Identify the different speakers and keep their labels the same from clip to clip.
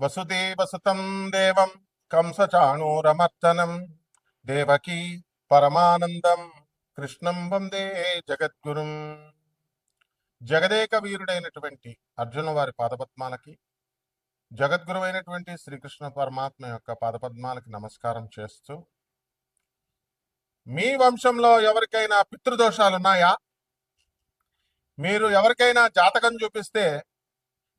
Speaker 1: వసుదేవసుతం దేవం కంసచాణూరమర్దనం. దేవకీ పరమానందం. కృష్ణం వందే జగద్గురుం. జగదేక వీరుడైనటువంటి అర్జున వారి పాదపద్మాలకి జగద్గురువైనటువంటి శ్రీకృష్ణ పరమాత్మ యొక్క పాదపద్మాలకి నమస్కారం చేస్తూ మీ వంశంలో ఎవరికైనా పితృదోషాలు ఉన్నాయా మీరు ఎవరికైనా జాతకం చూపిస్తే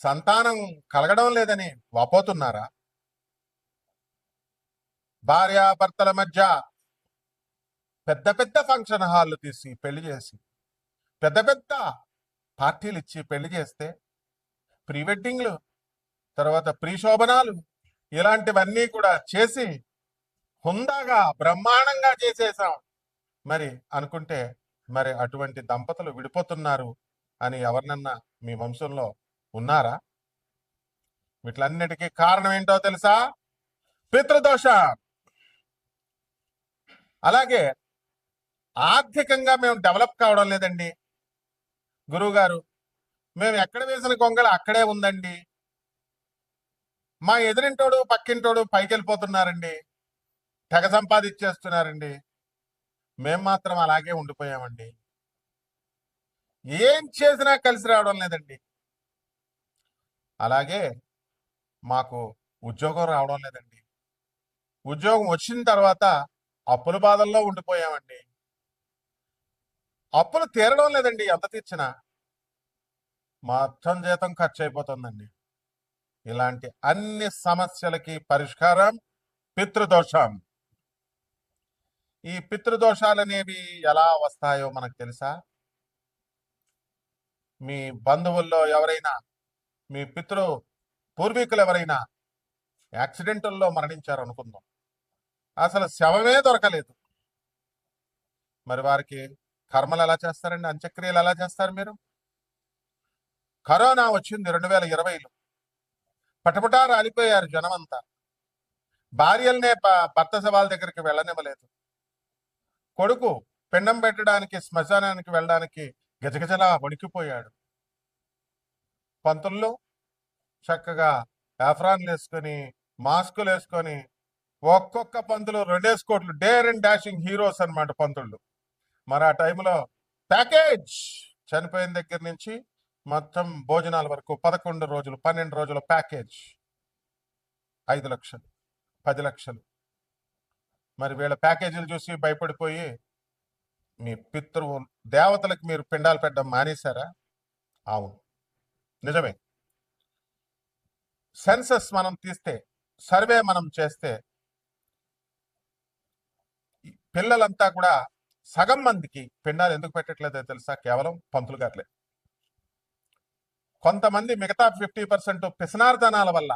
Speaker 1: సంతానం కలగడం లేదని వాపోతున్నారా? భార్యాభర్తల మధ్య పెద్ద పెద్ద ఫంక్షన్ హాల్లు తీసి పెళ్ళి చేసి పెద్ద పెద్ద పార్టీలు ఇచ్చి పెళ్ళి చేస్తే ప్రీ వెడ్డింగ్లు తర్వాత ప్రీ శోభనాలు ఇలాంటివన్నీ కూడా చేసి హుందాగా బ్రహ్మాండంగా చేసేసాం మరి అనుకుంటే మరి అటువంటి దంపతులు విడిపోతున్నారు అని ఎవరినన్నా మీ వంశంలో ఉన్నారా? వీటిలన్నిటికీ కారణం ఏంటో తెలుసా? పితృదోష. అలాగే ఆర్థికంగా మేము డెవలప్ కావడం లేదండి. గురువుగారు మేము ఎక్కడ వేసిన కొంగళ అక్కడే ఉందండి. మా ఎదురింటోడు పక్కింటోడు పైకి వెళ్ళిపోతున్నారండి తెగ సంపాదించేస్తున్నారండి. మేం మాత్రం అలాగే ఉండిపోయామండి. ఏం చేసినా కలిసి రావడం లేదండి. అలాగే మాకు ఉద్యోగం రావడం లేదండి. ఉద్యోగం వచ్చిన తర్వాత అప్పుల బాధల్లో ఉండిపోయామండి. అప్పులు తీరడం లేదండి ఎంత తీర్చినా. మొత్తం జీతం ఖర్చు అయిపోతుందండి ఇలాంటి అన్ని సమస్యలకి పరిష్కారం పితృదోషం. ఈ పితృదోషాలు అనేవి ఎలా వస్తాయో మనకు తెలుసా? మీ బంధువుల్లో ఎవరైనా మీ పితృ పూర్వీకులు ఎవరైనా యాక్సిడెంటల్లో మరణించారు అనుకుందాం అసలు శవమే దొరకలేదు. మరి వారికి కర్మలు ఎలా చేస్తారండి? అంత్యక్రియలు ఎలా చేస్తారు మీరు? కరోనా వచ్చింది రెండు వేల ఇరవైలో. పటపటా రాలిపోయారు జనమంతా. భార్యలనే ప- భర్త సవాల్ దగ్గరికి వెళ్ళనివ్వలేదు. కొడుకు పిండం పెట్టడానికి శ్మశానానికి వెళ్ళడానికి గజగజలా వణికిపోయాడు. పంతుల్లో చక్కగా ఎఫ్రాన్లు వేసుకొని మాస్కులు వేసుకొని ఒక్కొక్క పంతులు రెండేసి కోట్లు డేర్ అండ్ డాషింగ్ హీరోస్ అనమాట పంతుళ్ళు మరి ఆ టైంలో ప్యాకేజ్ చనిపోయిన దగ్గర నుంచి మొత్తం భోజనాల వరకు పదకొండు రోజులు పన్నెండు రోజుల ప్యాకేజ్. ఐదు లక్షలు పది లక్షలు. మరి వీళ్ళ ప్యాకేజీలు చూసి భయపడిపోయి మీ పితృ దేవతలకు మీరు పిండాలు పెట్టడం మానేశారా? అవును. నిజమే. సెన్సస్ మనం తీస్తే సర్వే మనం చేస్తే పిల్లలంతా కూడా సగం మందికి పిండాలు ఎందుకు పెట్టట్లేదో తెలుసా? కేవలం పంతులు గారులే. కొంతమంది మిగతా ఫిఫ్టీ పర్సెంట్ పిసనార్దనాల వల్ల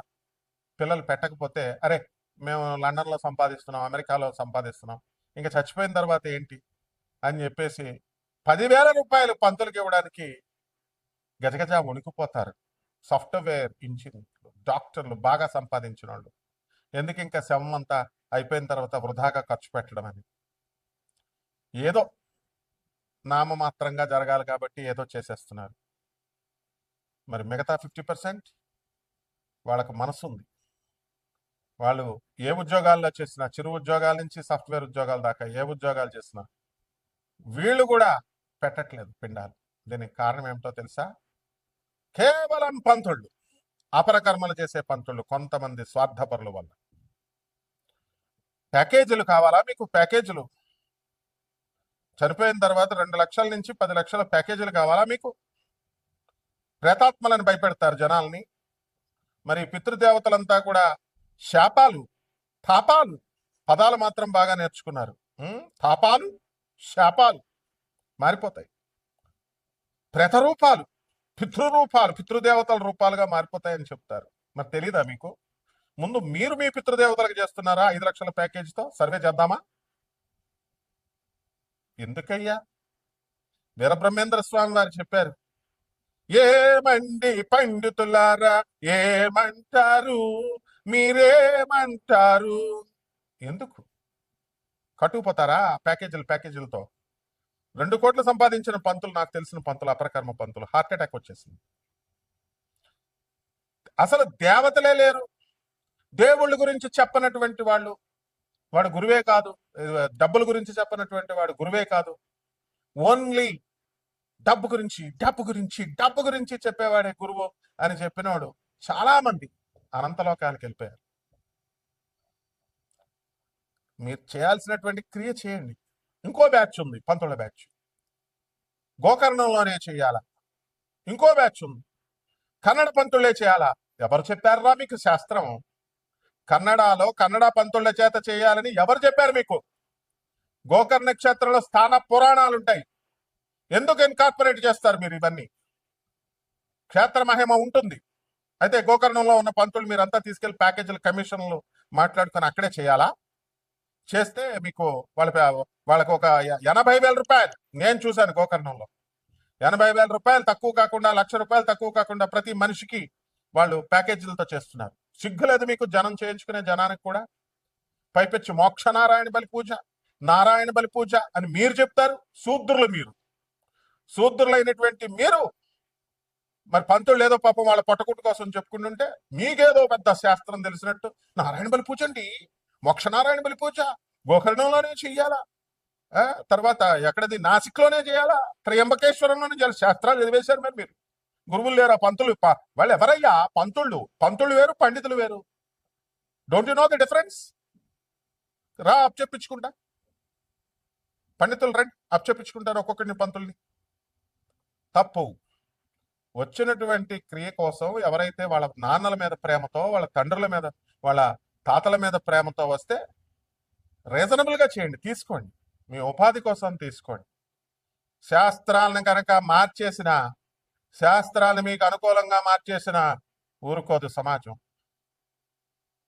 Speaker 1: పిల్లలు పెట్టకపోతే అరే మేము లండన్లో సంపాదిస్తున్నాం అమెరికాలో సంపాదిస్తున్నాం ఇంకా చచ్చిపోయిన తర్వాత ఏంటి? అని చెప్పేసి పదివేల రూపాయలు పంతులకి ఇవ్వడానికి గజగజ వణికిపోతారు సాఫ్ట్వేర్ ఇంజనీర్లు డాక్టర్లు బాగా సంపాదించిన వాళ్ళు ఎందుకు ఇంకా శవం అంతా అయిపోయిన తర్వాత వృధాగా ఖర్చు పెట్టడం అని? ఏదో నామమాత్రంగా జరగాలి కాబట్టి ఏదో చేసేస్తున్నారు. మరి మిగతా ఫిఫ్టీ పర్సెంట్ వాళ్ళకు మనసు ఉంది. వాళ్ళు ఏ ఉద్యోగాల్లో చేసినా చిరు ఉద్యోగాల నుంచి సాఫ్ట్వేర్ ఉద్యోగాల దాకా ఏ ఉద్యోగాలు చేసినా వీళ్ళు కూడా పెట్టట్లేదు పిండాలు. దీనికి కారణం ఏమిటో తెలుసా? కేవలం పంతుళ్ళు అపరకర్మలు చేసే పంతుళ్ళు కొంతమంది స్వార్థపరుల వల్ల. ప్యాకేజీలు కావాలా మీకు? ప్యాకేజీలు. చనిపోయిన తర్వాత రెండు లక్షల నుంచి పది లక్షల ప్యాకేజీలు కావాలా మీకు? ప్రేతాత్మలను భయపెడతారు జనాల్ని. మరి పితృదేవతలంతా కూడా శాపాలు తాపాలు పదాలు మాత్రం బాగా నేర్చుకున్నారు. తాపాలు శాపాలు మారిపోతాయి. ప్రేత రూపాలు పితృరూపాలు పితృదేవతల రూపాలుగా మారిపోతాయని చెప్తారు. మరి తెలీదా మీకు? ముందు మీరు మీ పితృదేవతలకు చేస్తున్నారా ఐదు లక్షల ప్యాకేజీతో? సర్వే చేద్దామా? ఎందుకయ్యా? వీరబ్రహ్మేంద్ర స్వామి వారు చెప్పారు ఏమండి పండితులారా ఏమంటారు? మీరేమంటారు? ఎందుకు? కట్టుకుపోతారా ప్యాకేజీలు ప్యాకేజీలతో? రెండు కోట్లు సంపాదించిన పంతులు నాకు తెలిసిన పంతులు అపరకర్మ పంతులు హార్ట్ అటాక్ వచ్చేసింది. అసలు దేవతలే లేరు. దేవుళ్ళ గురించి చెప్పనటువంటి వాళ్ళు వాడు గురువే కాదు. డబ్బుల గురించి చెప్పనటువంటి వాడు గురువే కాదు. ఓన్లీ డబ్బు గురించి డబ్బు గురించి డబ్బు గురించి చెప్పేవాడే గురువు అని చెప్పినవాడు చాలా మంది అనంతలోకాలకు వెళ్ళిపోయారు. మీరు చేయాల్సినటువంటి క్రియ చేయండి. ఇంకో బ్యాచ్ ఉంది పంతుల బ్యాచ్. గోకర్ణంలోనే చేయాలా. ఇంకో బ్యాచ్ ఉంది. కన్నడ పంతులే చేయాలా? ఎవరు చెప్పారా మీకు శాస్త్రం? కన్నడలో కన్నడ పంతుల చేత చేయాలని ఎవరు చెప్పారు మీకు? గోకర్ణ క్షేత్రంలో స్థాన పురాణాలు ఉంటాయి ఎందుకు ఇన్కార్పొరేట్ చేస్తారు మీరు ఇవన్నీ? క్షేత్ర మహిమ ఉంటుంది. అయితే గోకర్ణంలో ఉన్న పంతులు మీరంతా తీసుకెళ్ళి ప్యాకేజీలు కమిషన్లు మాట్లాడుకొని అక్కడే చేయాలా? చేస్తే మీకు వాళ్ళ వాళ్ళకి ఒక ఎనభై వేల రూపాయలు. నేను చూశాను గోకర్ణంలో. ఎనభై వేల రూపాయలు తక్కువ కాకుండా లక్ష రూపాయలు తక్కువ కాకుండా ప్రతి మనిషికి వాళ్ళు ప్యాకేజీలతో చేస్తున్నారు. సిగ్గులేదు మీకు జనం చేయించుకునే జనానికి కూడా. పైపెచ్చి మోక్ష నారాయణ బలి పూజ నారాయణ బలి పూజ అని మీరు చెప్తారు శూద్రులు మీరు. శూద్రులైనటువంటి మీరు మరి పంతులు ఏదో పాపం వాళ్ళ పొట్టకుట్టు కోసం చెప్పుకుంటుంటే మీకేదో పెద్ద శాస్త్రం తెలిసినట్టు నారాయణ బలి పూజ అండి. మోక్షనారాయణ బలి పూజ గోకర్ణంలోనే చెయ్యాలా ఆ, తర్వాత ఎక్కడది? నాసిక్లోనే చేయాలా? త్రయంబకేశ్వరంలోనే చేయాలి? శాస్త్రాలు చదివేశారు మరి మీరు. గురువులు లేరా పంతులు వాళ్ళు ఎవరయ్యా? పంతుళ్ళు. పంతులు వేరు పండితులు వేరు. Don't you know the difference రా అప్ చెప్పించుకుంటా. పండితులు రండి అప్ చెప్పించుకుంటారు ఒక్కొక్కరిని పంతుల్ని. తప్పు. వచ్చినటువంటి క్రియ కోసం ఎవరైతే వాళ్ళ నాన్నల మీద ప్రేమతో వాళ్ళ తండ్రుల మీద వాళ్ళ తాతల మీద ప్రేమతో వస్తే రీజనబుల్గా చేయండి తీసుకోండి. మీ ఉపాధి కోసం తీసుకోండి. శాస్త్రాలను కనుక మార్చేసిన శాస్త్రాలు మీకు అనుకూలంగా మార్చేసిన ఊరుకోదు సమాజం.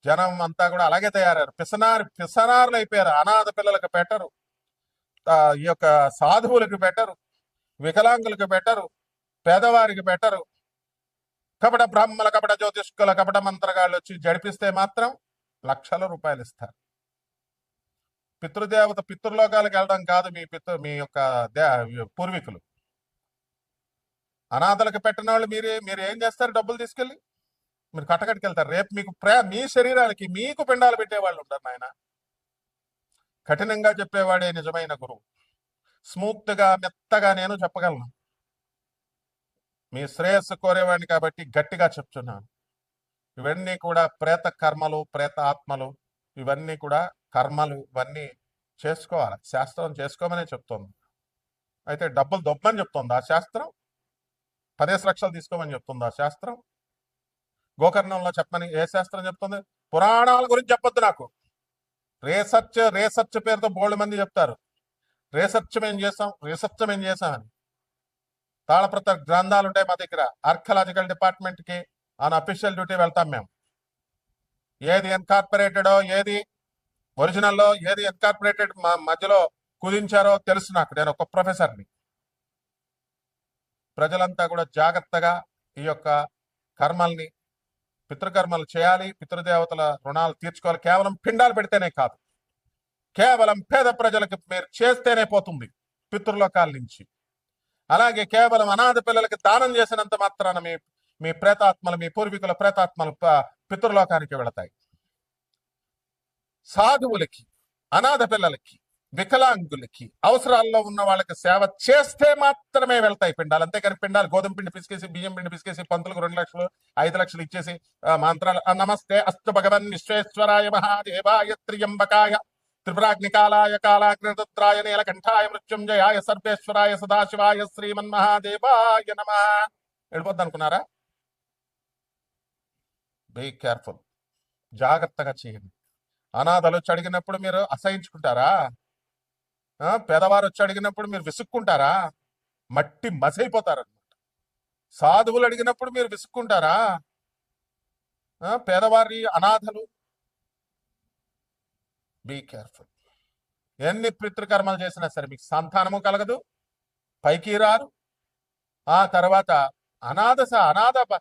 Speaker 1: జనం అంతా కూడా అలాగే తయారయ్యారు. పిసనారు పిసనారులు అయిపోయారు. అనాథ పిల్లలకు పెట్టరు. ఈ యొక్క సాధువులకు పెట్టరు. వికలాంగులకు పెట్టరు. పేదవారికి పెట్టరు. కపట బ్రహ్మల కపట జ్యోతిష్కుల కపట మంత్రగాళ్ళు వచ్చి జడిపిస్తే మాత్రం లక్షల రూపాయలు ఇస్తారు. పితృదేవత పితృలోకాలకు వెళ్ళడం కాదు మీ పితృ మీ యొక్క దే- పూర్వీకులు. అనాథలకు పెట్టిన వాళ్ళు మీరే మీరు ఏం చేస్తారు డబ్బులు తీసుకెళ్ళి? మీరు కట్టకట్టుకు వెళ్తారు. రేపు మీకు ప్రే మీ శరీరానికి మీకు పిండాలు పెట్టేవాళ్ళు ఉంటారు నాయన. కఠినంగా చెప్పేవాడే నిజమైన గురువు. స్మూత్గా మెత్తగా నేను చెప్పగలను. మీ శ్రేయస్సు కోరేవాడిని కాబట్టి గట్టిగా చెప్తున్నాను. ఇవన్నీ కూడా ప్రేత కర్మలు ప్రేత ఆత్మలు ఇవన్నీ కూడా కర్మలు ఇవన్నీ చేసుకోవాలి. శాస్త్రం చేసుకోమనే చెప్తోంది. అయితే డబ్బులు దొబ్బని చెప్తోంది ఆ శాస్త్రం. పదేసి లక్షలు తీసుకోమని చెప్తుంది ఆ శాస్త్రం. గోకర్ణంలో చెప్పమని ఏ శాస్త్రం చెప్తుంది? పురాణాల గురించి చెప్పొద్దు నాకు. రీసెర్చ్ రీసెర్చ్ పేరుతో బోల్డ్ మంది చెప్తారు. రీసెర్చ్ మేము చేసాం రీసెర్చ్ మేము చేసామని. తాళప్రత గ్రంథాలు ఉంటాయి మా దగ్గర. ఆర్కలాజికల్ డిపార్ట్మెంట్కి ఆన్ అఫీషియల్ డ్యూటీ వెళ్తాం మేము. ఏది ఎన్కార్పొరేటెడో ఏది ఒరిజినల్లో ఏది ఎన్కార్పొరేటెడ్ మా మధ్యలో కుదించారో తెలుసు నాకు నేను ఒక ప్రొఫెసర్ని ప్రజలంతా కూడా జాగ్రత్తగా ఈ యొక్క కర్మల్ని పితృకర్మలు చేయాలి పితృదేవతల రుణాలు తీర్చుకోవాలి. కేవలం పిండాలు పెడితేనే కాదు. కేవలం పేద ప్రజలకు మీరు చేస్తేనే పోతుంది పితృలోకాల నుంచి. అలాగే కేవలం అనాథ పిల్లలకి దానం చేసినంత మాత్రాన మీ మీ ప్రేతాత్మలు మీ పూర్వీకుల ప్రేతాత్మలు పితృలోకానికి వెళతాయి. సాధువులకి అనాథ పిల్లలకి వికలాంగులకి అవసరాల్లో ఉన్న వాళ్ళకి సేవ చేస్తే మాత్రమే వెళ్తాయి పిండాలు. అంతేకాని పిండాలు గోధుమ పిండి పిసికేసి బియ్యం పిండి పిసికేసి పంతులకు రెండు లక్షలు ఐదు లక్షలు ఇచ్చేసి మంత్రాలు నమస్తే అస్తు భగవన్ విశ్వేశ్వరాయ మహాదేవాయ త్రియంబకాయ త్రిపురాగ్నికాలాయ కాలాగ్నిరుద్రాయ నీలకంఠాయ మృత్యుంజయాయ సర్వేశ్వరాయ సదాశివాయ శ్రీమన్మహాదేవాయ నమ. వెళ్ళిపోద్ది అనుకున్నారా? బీ కేర్ఫుల్ జాగ్రత్తగా చేయండి. అనాథలు వచ్చి అడిగినప్పుడు మీరు అసహించుకుంటారా? పేదవారు వచ్చి అడిగినప్పుడు మీరు విసుక్కుంటారా? మట్టి మసైపోతారనమాట సాధువులు అడిగినప్పుడు మీరు విసుక్కుంటారా? పేదవారి అనాథలు. బీ కేర్ఫుల్ ఎన్ని పితృకర్మలు చేసినా సరే మీకు సంతానము కలగదు పైకి రారు ఆ తర్వాత అనాథ స- అనాథ ప-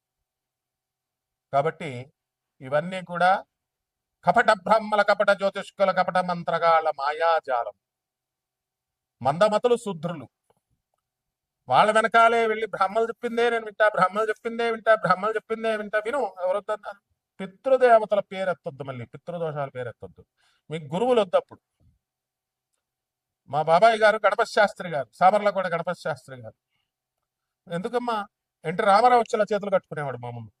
Speaker 1: కాబట్టి ఇవన్నీ కూడా కపట బ్రహ్మల కపట జ్యోతిష్కుల కపట మంత్రగాళ్ళ మాయాజాలం. మందమతులు శుద్రులు. వాళ్ళ వెనకాలే వెళ్ళి బ్రహ్మలు చెప్పిందే నేను వింటా బ్రహ్మలు చెప్పిందే వింటా బ్రహ్మలు చెప్పిందే వింటా. విను ఎవరొద్దన్నారు? పితృదేవతల పేరెత్తొద్దు మళ్ళీ పితృదోషాల పేరెత్తొద్దు. మీకు గురువులు వద్దప్పుడు మా బాబాయ్ గారు గణపతి శాస్త్రి గారు సామర్లకోట గణపతి శాస్త్రి గారు. ఎందుకమ్మా? ఎన్టీ రామారావు వచ్చేలా చేతులు కట్టుకునేవాడు మా ముందు.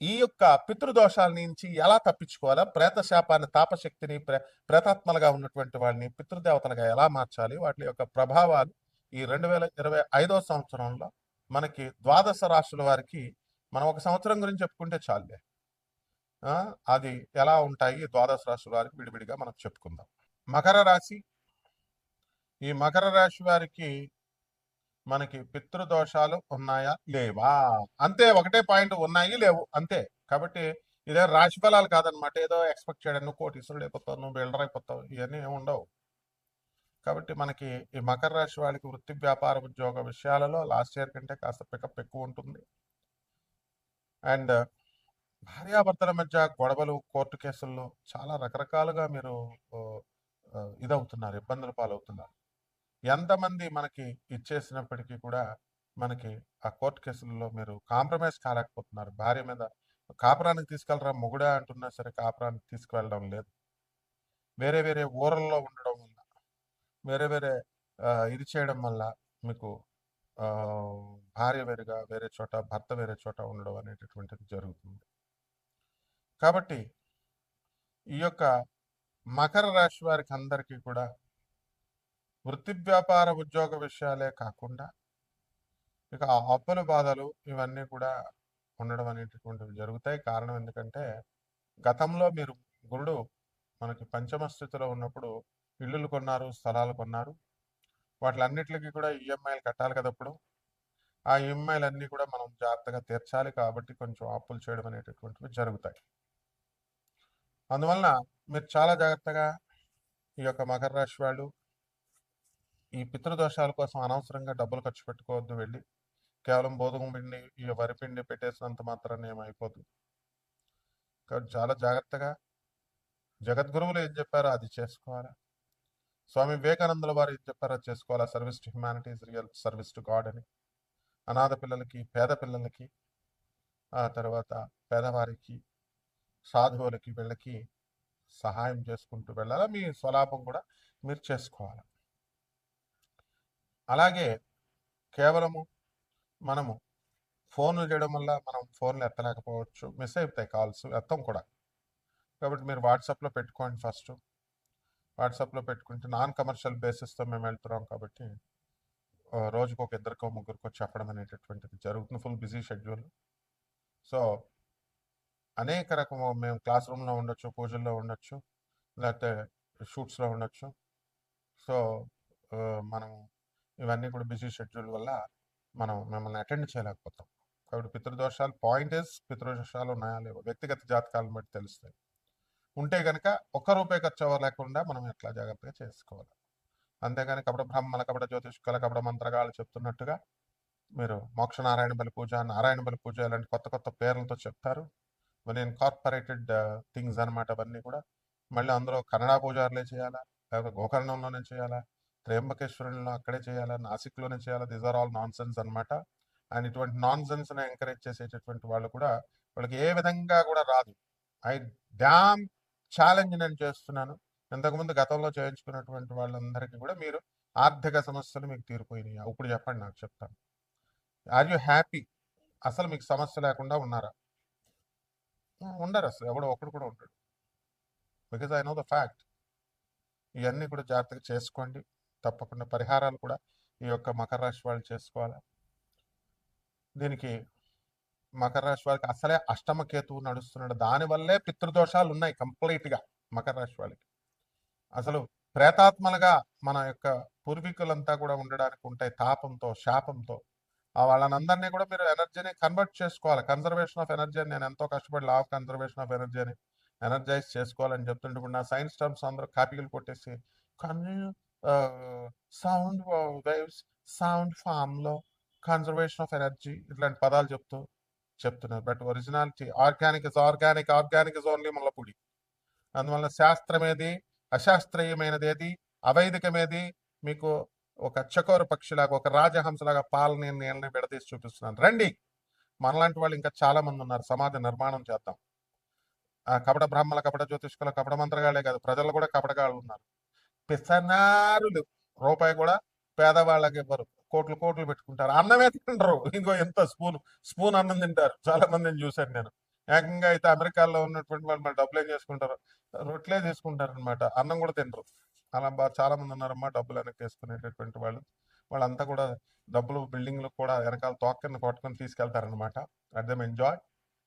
Speaker 1: ఈ యొక్క పితృదోషాల నుంచి ఎలా తప్పించుకోవాలా? ప్రేత శాపాన్ని తాపశక్తిని ప్రే ప్రేతాత్మలుగా ఉన్నటువంటి వాళ్ళని పితృదేవతలుగా ఎలా మార్చాలి? వాటి యొక్క ప్రభావాలు ఈ రెండు వేల ఇరవై ఐదో సంవత్సరంలో మనకి ద్వాదశ రాశుల వారికి మనం ఒక సంవత్సరం గురించి చెప్పుకుంటే చాలే అది ఎలా ఉంటాయి? ద్వాదశ రాశుల వారికి విడివిడిగా మనం చెప్పుకుందాం. మకర రాశి ఈ మకర రాశి వారికి మనకి పితృదోషాలు ఉన్నాయా? లేవా? అంతే ఒకటే పాయింట్ ఉన్నాయి లేవు. అంతే. కాబట్టి ఇదే రాశి ఫలాలు కాదనమాట. ఏదో ఎక్స్పెక్ట్ చేయడం నువ్వు కోటీశ్వరుడు అయిపోతావు నువ్వు బిల్డర్ అయిపోతావు ఇవన్నీ ఏమి ఉండవు. కాబట్టి మనకి ఈ మకర రాశి వాళ్ళకి వృత్తి వ్యాపార ఉద్యోగ విషయాలలో లాస్ట్ ఇయర్ కంటే కాస్త పికప్ ఎక్కువ ఉంటుంది. అండ్ భార్యాభర్తల మధ్య గొడవలు కోర్టు కేసుల్లో చాలా రకరకాలుగా మీరు ఇదవుతున్నారు ఇబ్బందుల పాలవుతున్నారు. ఎంతమంది మనకి ఇచ్చేసినప్పటికీ కూడా మనకి ఆ కోర్టు కేసుల్లో మీరు కాంప్రమైజ్ కాలేకపోతున్నారు. భార్య మీద కాపురానికి తీసుకెళ్ళరా మొగుడా అంటున్నా సరే కాపురానికి తీసుకువెళ్ళడం లేదు. వేరే వేరే ఊరల్లో ఉండడం వల్ల వేరే వేరే ఇది చేయడం వల్ల మీకు భార్య వేరుగా వేరే చోట భర్త వేరే చోట ఉండడం అనేటటువంటిది జరుగుతుంది. కాబట్టి ఈ యొక్క మకర రాశి వారికి అందరికీ కూడా వృత్తి వ్యాపార ఉద్యోగ విషయాలే కాకుండా ఇక ఆ అప్పుల బాధలు ఇవన్నీ కూడా ఉండడం అనేటటువంటివి జరుగుతాయి. కారణం ఎందుకంటే గతంలో మీరు గురుడు మనకి పంచమ స్థితిలో ఉన్నప్పుడు ఇల్లులు కొన్నారు స్థలాలు కొన్నారు. వాటిలన్నిటికీ కూడా ఈఎంఐలు కట్టాలి కదా ఆ ఈఎంఐలు అన్నీ కూడా మనం జాగ్రత్తగా తీర్చాలి కాబట్టి కొంచెం అప్పులు చేయడం అనేటటువంటివి జరుగుతాయి. అందువలన మీరు చాలా జాగ్రత్తగా ఈ యొక్క మకర రాశి వాళ్ళు ఈ పితృదోషాల కోసం అనవసరంగా డబ్బులు ఖర్చు పెట్టుకోవద్దు వెళ్ళి కేవలం గోధుమ పిండి ఈ వరి పిండి పెట్టేసినంత మాత్రాన్ని ఏమైపోతుంది కాబట్టి చాలా జాగ్రత్తగా జగద్గురువులు ఏం చెప్పారో అది చేసుకోవాలా. స్వామి వివేకానందుల వారు ఏం చెప్పారో అది చేసుకోవాలా. Service to humanities real service to God అని. అనాథ పిల్లలకి పేద పిల్లలకి ఆ తర్వాత పేదవారికి సాధువులకి వీళ్ళకి సహాయం చేసుకుంటూ వెళ్ళాలా? మీ స్వలాభం కూడా మీరు చేసుకోవాలి. అలాగే కేవలము మనము ఫోన్లు చేయడం వల్ల మనం ఫోన్లు ఎత్తలేకపోవచ్చు మిస్ అయిపోతాయి కాల్స్ ఎత్తం కూడా. కాబట్టి మీరు వాట్సాప్లో పెట్టుకోండి ఫస్ట్. వాట్సాప్లో పెట్టుకుంటే నాన్ కమర్షియల్ బేసిస్తో మేము వెళ్తున్నాం కాబట్టి రోజుకొక రోజుకు ఒక ఇద్దరికో ముగ్గురికో చెప్పడం అనేటటువంటిది జరుగుతుంది ఫుల్ బిజీ షెడ్యూల్. సో అనేక రకము మేము క్లాస్ రూమ్లో ఉండొచ్చు పూజల్లో ఉండొచ్చు లేకపోతే షూట్స్లో ఉండొచ్చు. సో మనం ఇవన్నీ కూడా బిజీ షెడ్యూల్ వల్ల మనం మిమ్మల్ని అటెండ్ చేయలేకపోతాం. కాబట్టి పితృదోషాలు పాయింట్ ఇస్ పితృదోషాలు ఉన్నాయా లేవో వ్యక్తిగత జాతకాలను బట్టి తెలుస్తాయి. ఉంటే కనుక ఒక్క రూపాయి ఖర్చు అవ్వలేకుండా మనం ఎట్లా జాగ్రత్తగా చేసుకోవాలి. అంతేగాని కపట బ్రహ్మల కపట జ్యోతిష్కుల కపట మంత్రగాళ్ళు చెప్తున్నట్టుగా మీరు మోక్ష నారాయణ బలి పూజ నారాయణ బలి పూజ ఇలాంటి కొత్త కొత్త పేర్లతో చెప్తారు. మరి ఇన్కార్పొరేటెడ్ థింగ్స్ అనమాట అవన్నీ కూడా. మళ్ళీ అందరూ కన్నడ పూజారులే చేయాలా? లేకపోతే గోకర్ణంలోనే చేయాలా? త్రయంబకేశ్వరంలో అక్కడే చేయాలా? నాసిక్లోనే చేయాలా? This are all nonsense అనమాట అండ్ ఇటువంటి నాన్ సెన్స్ని ఎంకరేజ్ చేసేటటువంటి వాళ్ళు కూడా వాళ్ళకి ఏ విధంగా కూడా రాదు. ఐ డ్యామ్ ఛాలెంజ్ నేను చేస్తున్నాను. ఇంతకుముందు గతంలో చేయించుకున్నటువంటి వాళ్ళందరికీ కూడా మీరు ఆర్థిక సమస్యలు మీకు తీరిపోయినాయి. ఇప్పుడు చెప్పండి నాకు చెప్తాను. Are you happy? అసలు మీకు సమస్య లేకుండా ఉన్నారా? ఉండరు అసలు. ఎవడో ఒకడు కూడా ఉంటాడు because I know the fact. ఇవన్నీ కూడా జాగ్రత్తగా చేసుకోండి. తప్పకుండా పరిహారాలు కూడా ఈ యొక్క మకర రాశి వాళ్ళు చేసుకోవాలి? దీనికి మకర రాశి వాళ్ళకి అసలే అష్టమ కేతువు నడుస్తున్నాడు. దానివల్లే పితృదోషాలు ఉన్నాయి కంప్లీట్గా మకర రాశి వాళ్ళకి. అసలు ప్రేతాత్మలుగా మన యొక్క పూర్వీకులంతా కూడా ఉండడానికి ఉంటాయి తాపంతో శాపంతో ఆ వాళ్ళనందరినీ కూడా మీరు ఎనర్జీని కన్వర్ట్ చేసుకోవాలి. కన్జర్వేషన్ ఆఫ్ ఎనర్జీ అని నేను ఎంతో కష్టపడి law of conservation of energy అని ఎనర్జైజ్ చేసుకోవాలని చెప్తుంటే ఇప్పుడు నా సైన్స్ టర్మ్స్ అందరూ కాపీలు కొట్టేసి కన్యూ సౌండ్ వేవ్స్ సౌండ్ ఫామ్లో కన్జర్వేషన్ ఆఫ్ ఎనర్జీ ఇట్లాంటి పదాలు చెప్తూ చెప్తున్నారు. But originality organic is organic organic is only Mullapudi అందువల్ల శాస్త్రమేది అశాస్త్రీయమైనది ఏది అవైదికమేది మీకు ఒక చకోర పక్షిలాగా ఒక రాజహంసలాగా పాలని నీళ్ళని విడదీసి చూపిస్తున్నాను. రండి! మనలాంటి వాళ్ళు ఇంకా చాలా మంది ఉన్నారు. సమాజ నిర్మాణం చేద్దాం. ఆ కపట బ్రాహ్మణ కపట జ్యోతిష్కుల కపట మంత్రగాళ్ళే కాదు. ప్రజలు కూడా కపటగాళ్ళు ఉన్నారు. పిసనారులు. రూపాయి కూడా పేదవాళ్ళకి ఇవ్వరు. కోట్లు కోట్లు పెట్టుకుంటారు. అన్నమే తింటారు. ఇంకో ఎంత స్పూన్ స్పూన్ అన్నం తింటారు. చాలా మందిని చూశాను నేను. ఏకంగా అయితే అమెరికాలో ఉన్నటువంటి వాళ్ళు మరి డబ్బులు ఏం చేసుకుంటారు? రొట్లే తీసుకుంటారు అనమాట అన్నం కూడా తినరు. అలా చాలా మంది ఉన్నారమ్మా డబ్బులు వెనక్కి వేసుకునేటటువంటి వాళ్ళు. వాళ్ళంతా కూడా డబ్బులు బిల్డింగ్లు కూడా వెనకాల తోక్కని కొట్టుకొని తీసుకెళ్తారనమాట అట్ దమ్ ఎంజాయ్.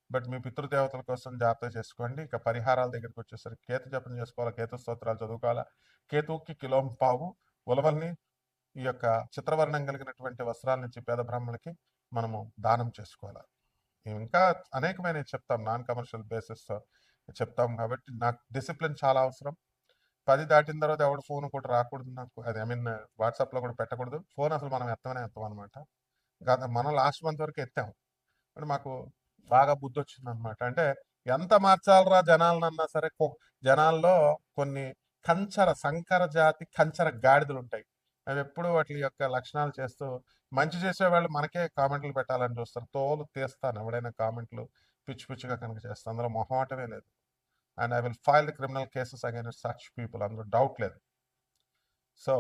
Speaker 1: బట్ మీ పితృదేవతల కోసం జాగ్రత్త చేసుకోండి. ఇక పరిహారాల దగ్గరికి వచ్చేసరికి కేతు జపం చేసుకోవాలా? కేతు స్తోత్రాలు చదువుకోవాలా? కేతువుకి కిలోం పావు ఉలవల్ని ఈ యొక్క చిత్రవర్ణం కలిగినటువంటి వస్త్రాల నుంచి పేద బ్రాహ్మణులకి మనము దానం చేసుకోవాలి? ఇంకా అనేకమైన చెప్తాం నాన్ కమర్షియల్ బేసిస్ చెప్తాం కాబట్టి నాకు డిసిప్లిన్ చాలా అవసరం. పది దాటిన తర్వాత ఎవడు ఫోన్ కూడా రాకూడదు నాకు. అది ఐ మీన్ వాట్సాప్లో కూడా పెట్టకూడదు. ఫోన్ అసలు మనం ఎత్తమనే ఎత్తాం అనమాట మనం లాస్ట్ మంత్ వరకు ఎత్తాం అంటే మాకు బాగా బుద్ధి వచ్చింది అనమాట అంటే ఎంత మార్చాలరా జనాలనన్నా సరే జనాల్లో కొన్ని కంచర సంకర జాతి కంచర గాడిదలు ఉంటాయి అవి ఎప్పుడు వాటి యొక్క లక్షణాలు చేస్తూ మంచి చేసే వాళ్ళు మనకే కామెంట్లు పెట్టాలని చూస్తారు. తోలు తీస్తాను ఎవడైనా కామెంట్లు పిచ్చి పిచ్చిగా కనుక చేస్తాను అందులో మొహమాటమే లేదు. And I will file the criminal cases against such people అందులో డౌట్ లేదు. So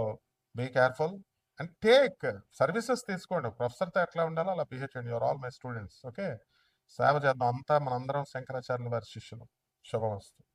Speaker 1: be careful and take services తీసుకోండి. ప్రొఫెసర్తో ఎట్లా ఉండాలో అలా బిహేవ్ చేయండి. You're all my students okay? సేవ చేద్దాం. అంతా మనందరం శంకరాచార్యుల వారి శిష్యులు. శుభమస్తు.